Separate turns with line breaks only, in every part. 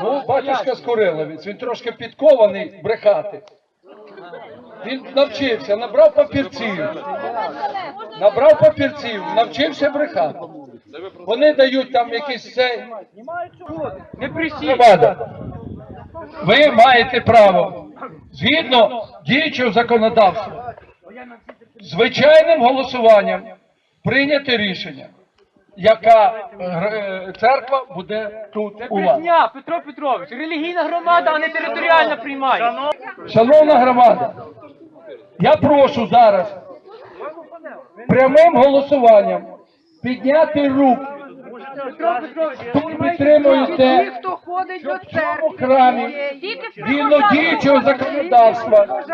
Ну, батюшка Скориловець, він трошки підкований брехати. Він навчився, набрав папірців. Набрав папірців, навчився брехати. Вони дають там якісь цей.
Не присіть.
Ви маєте право, згідно діючого законодавства, звичайним голосуванням прийняти рішення, яка е, церква буде тут у вас.
брехня, Петро Петрович. Релігійна громада, а не територіальна приймає.
Шановна громада, я прошу зараз прямим голосуванням підняти руки,
Петро Петрович,
хто підтримуєте
хто ходить до
в
церкви,
храмі згідно діючого законодавства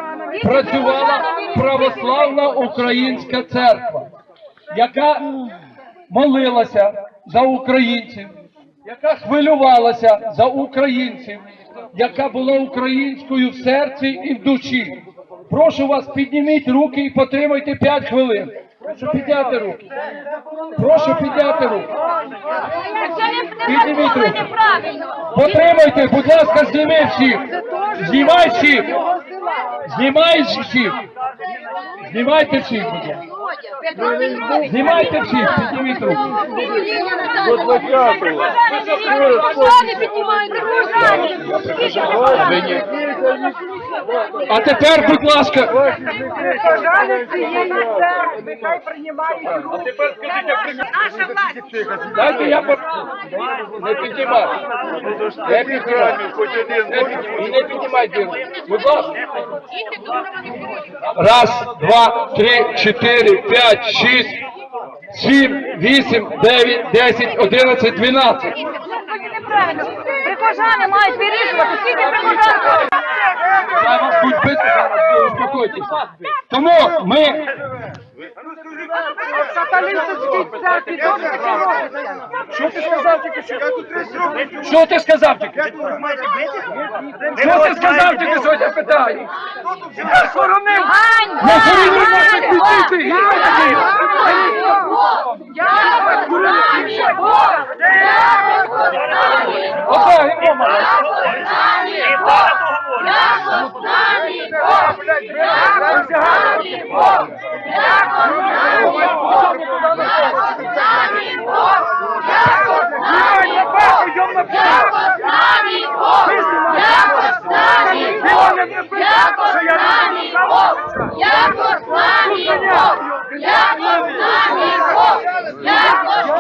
працювала православна українська церква, яка молилася за українців, яка хвилювалася за українців, яка була українською в серці і в душі. Прошу вас, підніміть руки і потримайте 5 хвилин. Прошу підняти руки. Прошу підняти руки. Підніміть руки. Потримайте, будь ласка, зніми всіх. Знімай всіх. Знімай всіх. Знімайте всіх, будь ласка. Знімайте всіх, підніміть руки.
Бажани піднімають, бажани.
А тепер, будь ласка,
Бажани цієї церкви, хай приймають Наша власть.
дайте я. Не піднімай. Не піднімай. Руки. Будь ласка. Раз, два, три, чотири, п'ять, шість, сім, вісім, дев'ять, десять, одинадцять, дванадцять.
Прихожани мають вирішувати, скільки прихожан.
Я будь бити зараз, ви успокойтесь. Тому ми. Що ти сказав тільки що? Що ти сказав тільки? Що ти сказав тільки що я питаю? Я хоронив! Я хоронив наших дітей! Яко славі Бог! Яко славі Бог! Яко славі Бог!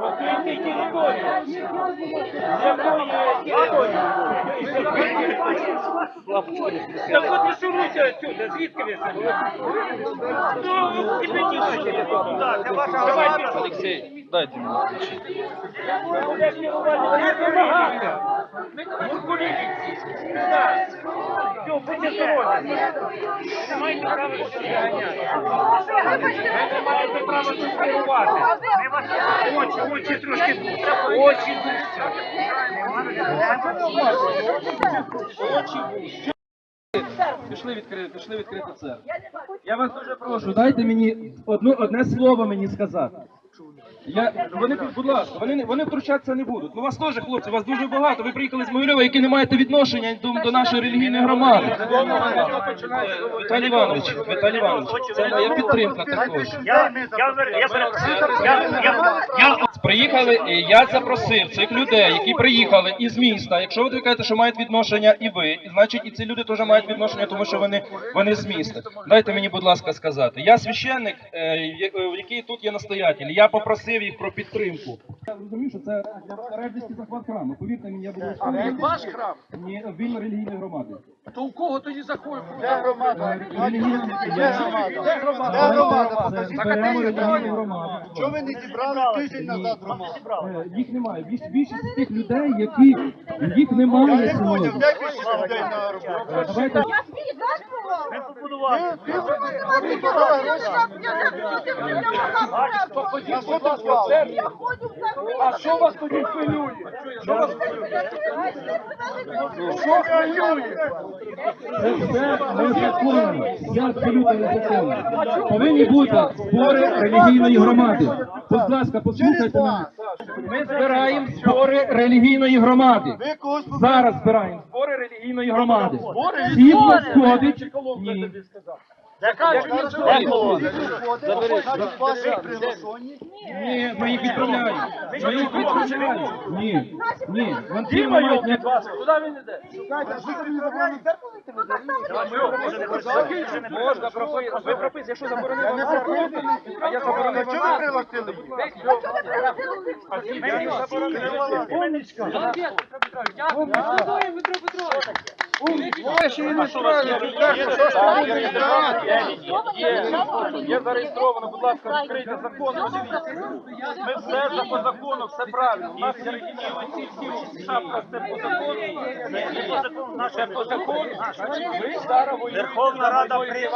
Оце гімно
Так от ви шуруйте отсюда, звідки ви самі? Ну, і піднімайте. Давайте,
Олексій, дайте мені включити.
Все, будьте очі, очі трошки очі
Пішли відкрити, пішли відкрити церкву. Я вас дуже прошу, дайте мені одне слово мені сказати. Я, вони, будь ласка, вони, не- вони втручатися не будуть. Ну вас теж, хлопці, вас дуже багато. Ви приїхали з Могилєва, які не маєте відношення до, до нашої релігійної громади. Віталій Іванович, Віталій Іванович, це моя підтримка також.
Я, я, я, я, я, я,
Приїхали, і я запросив цих людей, які приїхали із міста. Якщо ви кажете, що мають відношення і ви, і значить і ці люди теж мають відношення, тому що вони, вони з міста. Дайте мені, будь ласка, сказати. Я священник, е, е, який тут є настоятель. Я попросив їх про підтримку. Я розумію, що це ревності захват храму. Повірте мені, я буду
Але ваш храм,
Ні, він релігійної громади.
То у кого тоді заходить?
Де громада? Де громада? Це зберемо релігійну громаду.
Що ви не зібрали тиждень назад громаду?
Е, Їх немає. Більшість тих людей, які їх немає
Я не поняв, де більше людей на роботу?
Е.
А що вас тоді хвилює? Що вас хвилює? Що хвилює?
Це незаконно. Це абсолютно незаконно. Повинні бути збори релігійної громади. Будь ласка, послухайте мене. Ми збираємо збори релігійної громади. Зараз збираємо збори релігійної громади. Всі входить. Ні.
Ваших приглашені?
Ні, ми їх відправляємо. Ми їх відправляємо. Ні, ні. Вон ці мають не- Можна прописати. Ви прописуєте, якщо заборонили, а я заборонив.
Чого ви пригласили їх?
Є зареєстровано, будь ласка, відкрийте закон. Ми все за по закону, все правильно. У нас є оці всі шапка, це по закону. Це по закону. Ви зараз
Верховна Рада
не.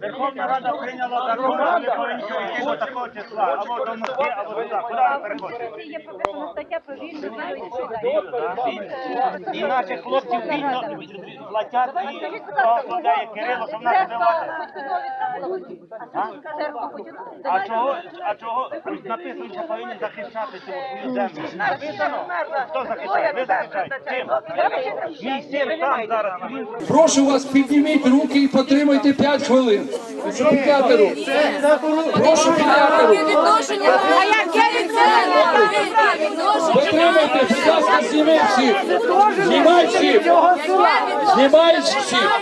Верховна Рада прийняла закон, ми повинні йти до такого числа, або до Москви, або туди. Куди ви переходите?
Є прописана стаття про вільну відповідальність.
І наших хлопців вільно платять і людей Кирило, що в нас вбивати. А чого, а чого написано, що повинні захищати цю свою землю? Написано? Хто захищає? Ви захищаєте. Чим? Мій син там зараз. Він
Прошу вас, підніміть руки і потримайте 5 хвилин. Щоб підняти руки. Прошу підняти руки.
Відношення, а яке відношення?
Потримайте, будь ласка, зніміть всі. Знімай всі. Знімай всіх.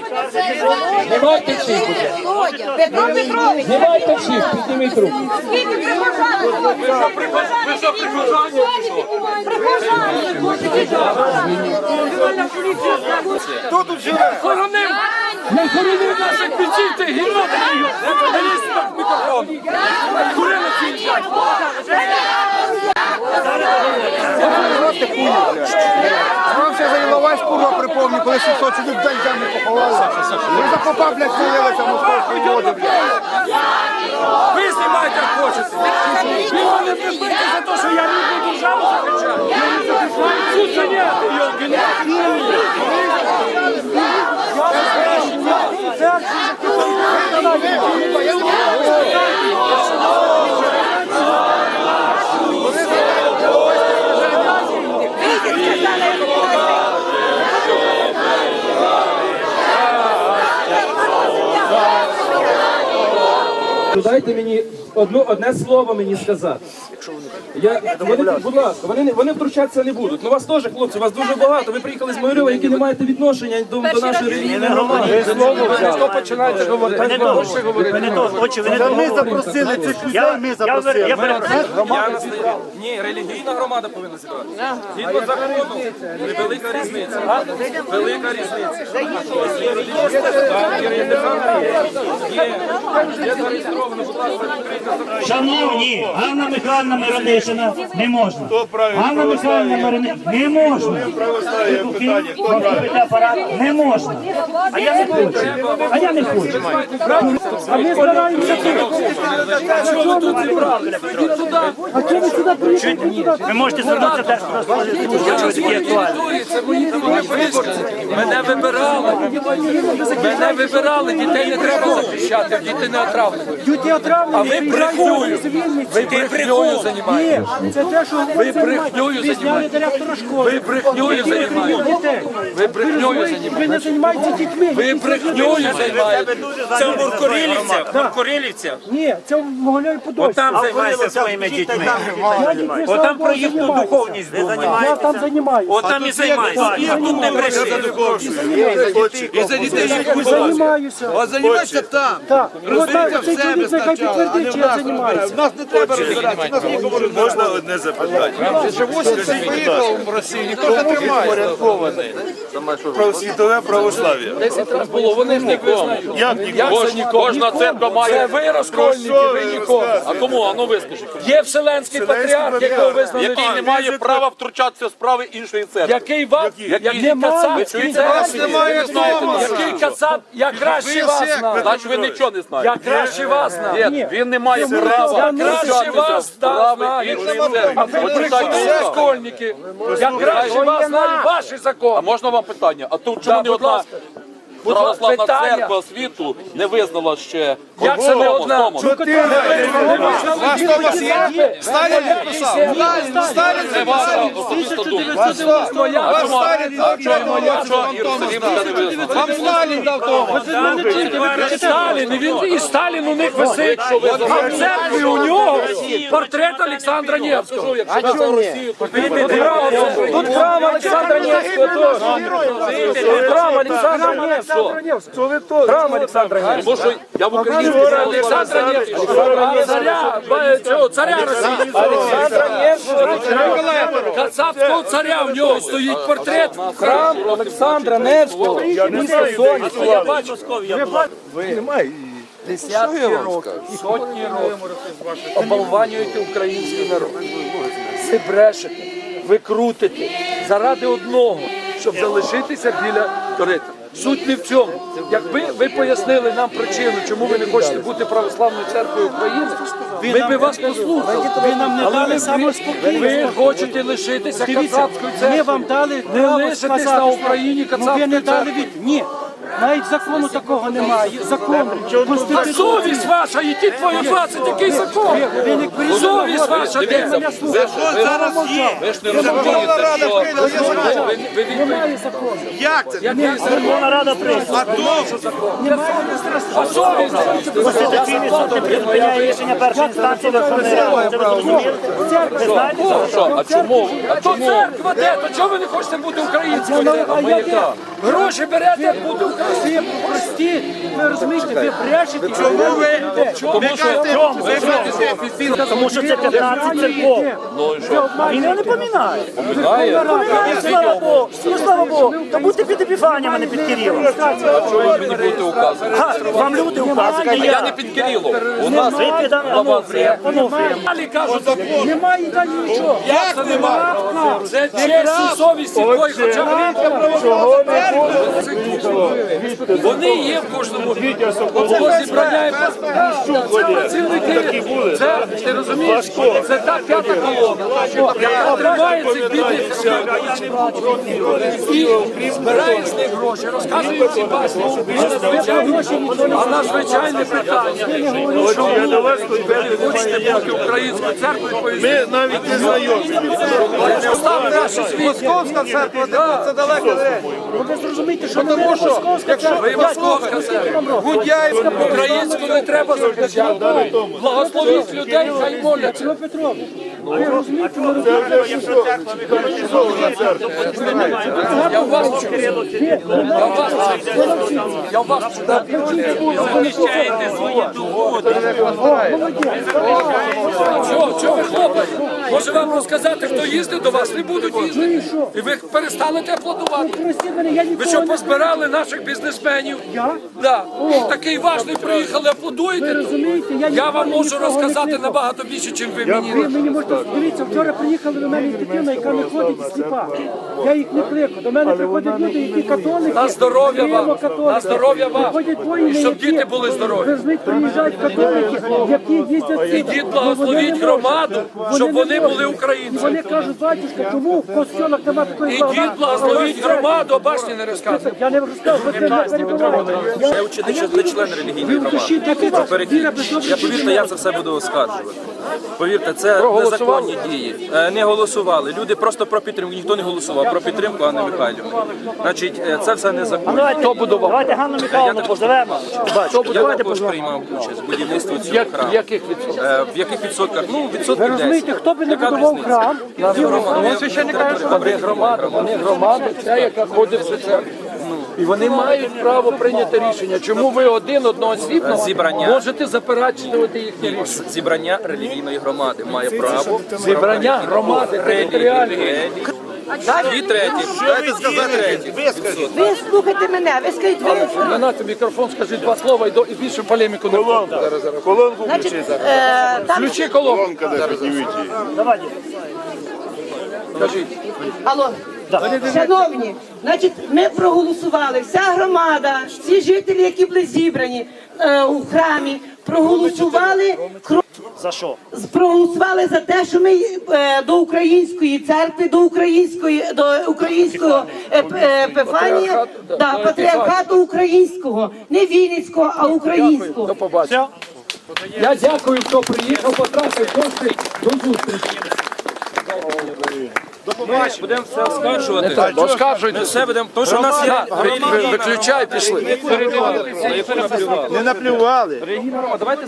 Знімайте всі, будь ласка.
Петро Петрович,
Знімайте всі, підніміть руку.
скільки прихожани? Ви що, прихожани?
Хто тут живе?
Я хоронив наших бійців, ти гірно
Вам ще за Іловайськ курва припомню, коли 600 чоловік день землі поховали. Ви за попа, блядь, селилися московської води, блядь.
Ви знімайте, як хочете. Ви мене прибити за те, що я рідну державу захищаю. Я не захищаю цю заняти, йолки. Brasil!
Дайте мені одну, одне слово мені сказати. Я, вони, будь ласка, вони, не- вони втручатися не будуть. Ну вас теж, хлопці, вас дуже багато. Ви приїхали з Могилєва, які не маєте відношення до, до нашої релігійної громади.
Хто починаєте говорити?
не то, ви не то, очі, ви не
Це
то.
ми запросили цих людей, ми запросили.
я.
Ні, релігійна громада повинна зібрати. Згідно закону, велика різниця. Велика різниця. Є, є державна є. Є. Є
Шановні, Ганна Михайловна Миронишина не можна. Ганна Михайловна Миронишина не можна. не можна. А я не хочу. А я не хочу.
А ми стараємося
Ви можете звернутися теж просто такі актуальні.
Мене вибирали. Мене вибирали. Дітей не треба захищати, діти не отравлюють.
Тетя отравлені,
А ви брехньою. Ви брехньою
Ні,
займаєтесь.
це те, що ви Ви зняли
займаєтесь.
директора школи.
Ви
який привів
займаєтесь.
дітей.
Ви брехньою
розумієте, Ви не займаєтеся дітьми.
Ви брехньою займаєтесь.
Це в Муркурилівцях, в Муркурилівцях.
Ні, це в Могилеві Подольську.
Там займайся своїми дітьми.
Я дітьми, слава
там
Богу,
про їхню
займаюся.
духовність думає.
Я там займаюся.
От там і займайся. А тут не бреши.
І за дітей
І займаюся.
А займайся там.
Так, і от так, чоловік
а
підтвердить, чи я займаюся.
Нас не треба нас нікому не
Можна одне запитання?
Скажіть, поїхав в Росію, ніхто не тримає.
Про світове православ'я.
Десять разів було, вони ж визнають.
Як
нікого? Кожна церква має. Це ви розкольники, ви нікого. А кому? А ну вискажіть. Є Вселенський патріарх, якого визнали.
який не має права втручатися в справи іншої церкви.
Який вам, який кацап,
Вас немає вдома.
який кацап, я краще вас знаю.
Значить, ви нічого не
Я краще вас знаю.
Ні, він не має права
Я краще вас знаю.
іншої церкви. От
школьники. Я краще вас знаю ваші
А можна вам питання? А тут чому не
будь
одна
ласка.
Православна
питання.
церква світу не визнала ще
Як це не одна?
Томас? Сталін підписав? Сталін
Це ваша особиста думка. А чому-
Сталін.
А чому-
Сталін.
А чому Єрусалим не визнав?
Вам Сталін дав.
Сталін, і він і Сталін у них висить, а в церкві у нього портрет Олександра Невського.
А чому ні?
Тут храм Олександра Невського. Тут храм Олександра Невського. Храм Олександра Невського.
Тому що я в Україні
Олександра Невського. Царя, цього, царя Росії. Олександра Невського. Царя в нього стоїть портрет. Храм Олександра Невського. Місто Сонячне. Я бачу, Десятки років, сотні років оболванюєте український народ. Ви брешете, ви крутите заради одного, щоб залишитися біля корита. Суть не в цьому. Якби ви пояснили нам причину, чому ви не хочете бути православною церквою України, ми би вас послухали.
Ви нам не дали
ви, ви хочете лишитися
Дивіться,
церквою.
ми вам дали
не лишитись на Україні
Ну ви не
кацапською
дали
церквою.
від... Ні. Навіть закону такого немає. Закону.
А совість ваша, які твої 20, який закон? Совість ваша, де?
Слухайте.
зараз є. Ви ж не розумієте,
Рада прийняла, я знаю.
Ви, ви, ви,
Немає закону.
Як це?
який закон?
Верховна Рада прийняла.
А то
А совість?
Конституційний суд не припиняє рішення першої інстанції Верховної Ради. Це ви зрозуміли? Ви знаєте, що?
А чому?
А то церква де? То чого ви не хочете бути українською? Гроші берете, українською.
Ви прості, ви розумієте, ви брешете.
чому ви?
Чому?
Ви ви кажете офіційно.
Тому що це 15 церков. Він його не помінає. Помінає, слава Богу. Ну, слава Богу. То будьте під епіфаніями, не під Кирилом.
мені бути указано?
Га, Вам люди указують, а
Я
я.
не під Кирилом. У нас
Ви під.
Далі кажуть,
Немає далі нічого.
як це немає? Це честь і совість і твої хоча б Вони є в кожному. Зібрання Це працівники. Це, ти розумієш, це та п'ята колона, яка тримає цих бідних і збирає з них гроші, розказує ці басні. А на звичайне- питання, ви хочете бути українською церквою?
ми навіть не знайомі.
Московська церква, це далеко.
Ви зрозумієте, що не московська церква.
Ви московська церква.
Гудяївська
Українську не треба захищати. Благословіть людей, хай моляться.
Петро Петрович, ви розумієте, ми розуміємо.
Я в вас вчу. Я в вас вчу. Я в вас вчу.
Захищаєте свої доходи.
Чого, чого ви хлопаєте? Може вам розказати, хто їздить до вас? Не будуть їздити. І ви перестанете аплодувати.
Я
Ви що позбирали наших бізнесменів?
Я?
Да. Такий важний приїхали, аплодуєте? Тут?
розумієте, я
Я вам можу
нікого не
розказати
кликав.
набагато більше, ніж ви мені.
Ви мені можете дивіться, вчора приїхали до мене дитина, яка не ходить і сліпа. Я їх не кликав. До мене приходять люди, які католики.
На здоров'я вам. На здоров'я вам.
Приходять воїни,
І щоб
які-
діти були здорові.
Ви знаєте, приїжджають католики, які їздять сюди.
Ідіть благословіть громаду, щоб вони були українцями.
І вони кажуть, батюшка, чому в костьолах немає такої
Ідіть благословіть громаду, а башні не розказуйте.
Я не розказав, ви
Я вчити, що не член релігійної громади. Я повірте, я це все буду оскаржувати. Повірте, це незаконні дії. Е, Не голосували. Люди просто про підтримку. Ніхто не голосував про підтримку Анни Михайлівни. Значить, е, це все незаконно.
Давайте, давайте Ганну Михайловну позовемо.
Я також приймав участь в будівництві цього храму.
В яких відсотках?
Е, В яких відсотках? Ну, відсотків 10.
Розумієте, хто би не будував храм,
Вони священник вони громада, вони громада, ця, яка ходить в церкву. І вони мають право прийняти рішення. Чому ви один одноосібно
Зібрання.
можете заперечувати їхнє рішення?
Зібрання релігійної громади має право.
Зібрання громади територіальної.
Дві треті. Дайте сказати треті.
Ви слухайте мене, ви скажіть, ви
На нате мікрофон, скажіть два слова і, до, і більше полеміку не буде. Зараз, зараз.
Колонку
значить,
включи.
е, там
Включи колонку.
Колонка.
Давайте.
Кажіть.
Алло. Шановні, значить, ми проголосували, вся громада, всі жителі, які були зібрані е, у храмі, проголосували
За що?
проголосували за те, що ми е, до української церкви, до української, до українського е, е,
Патріархату,
да, патріархату українського, не Вінницького, а українського.
До побачення. Я дякую, хто приїхав, потратив кошти. До зустрічі.
Будемо все оскаржувати. Ми
Оскаржуйте.
все будемо, тому що в нас є
релігійна ви- Виключай, пішли.
Не наплювали.
Давайте